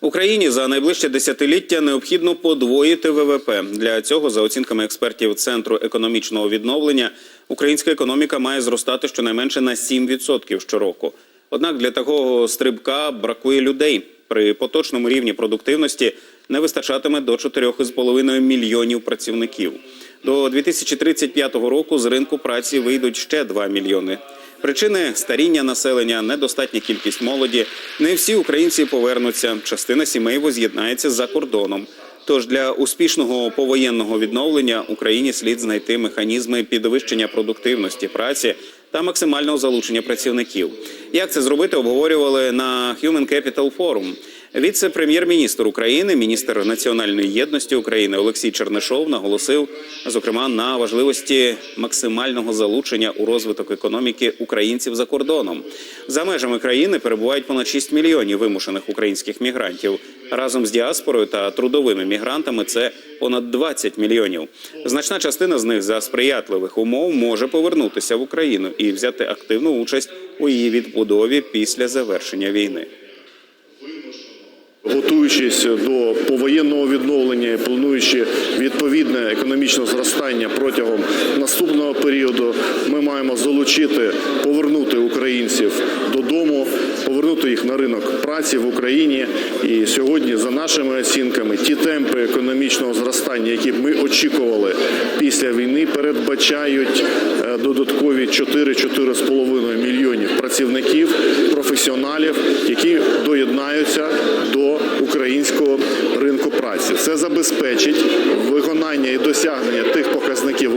Україні за найближче десятиліття необхідно подвоїти ВВП. Для цього, за оцінками експертів Центру економічного відновлення, українська економіка має зростати щонайменше на 7% щороку. Однак для такого стрибка бракує людей. При поточному рівні продуктивності не вистачатиме до 4,5 мільйонів працівників. До 2035 року з ринку праці вийдуть ще 2 мільйони. Причини старіння населення, недостатня кількість молоді. Не всі українці повернуться. Частина сімей воз'єднається за кордоном. Тож для успішного повоєнного відновлення Україні слід знайти механізми підвищення продуктивності праці та максимального залучення працівників. Як це зробити, обговорювали на Human Capital Forum. Віце-прем'єр-міністр України, міністр національної єдності України Олексій Чернишов наголосив, зокрема, на важливості максимального залучення у розвиток економіки українців за кордоном. За межами країни перебувають понад 6 мільйонів вимушених українських мігрантів. Разом з діаспорою та трудовими мігрантами це понад 20 мільйонів. Значна частина з них за сприятливих умов може повернутися в Україну і взяти активну участь у її відбудові після завершення війни готуючись до повоєнного відновлення, плануючи відповідне економічне зростання протягом наступного періоду, ми маємо залучити, повернути українців додому, повернути їх на ринок праці в Україні. І сьогодні, за нашими оцінками, ті темпи економічного зростання, які ми очікували після війни, передбачають е, додаткові 4-4,5 мільйонів працівників, професіоналів, які доєднаються праці. Це забезпечить виконання і досягнення тих показників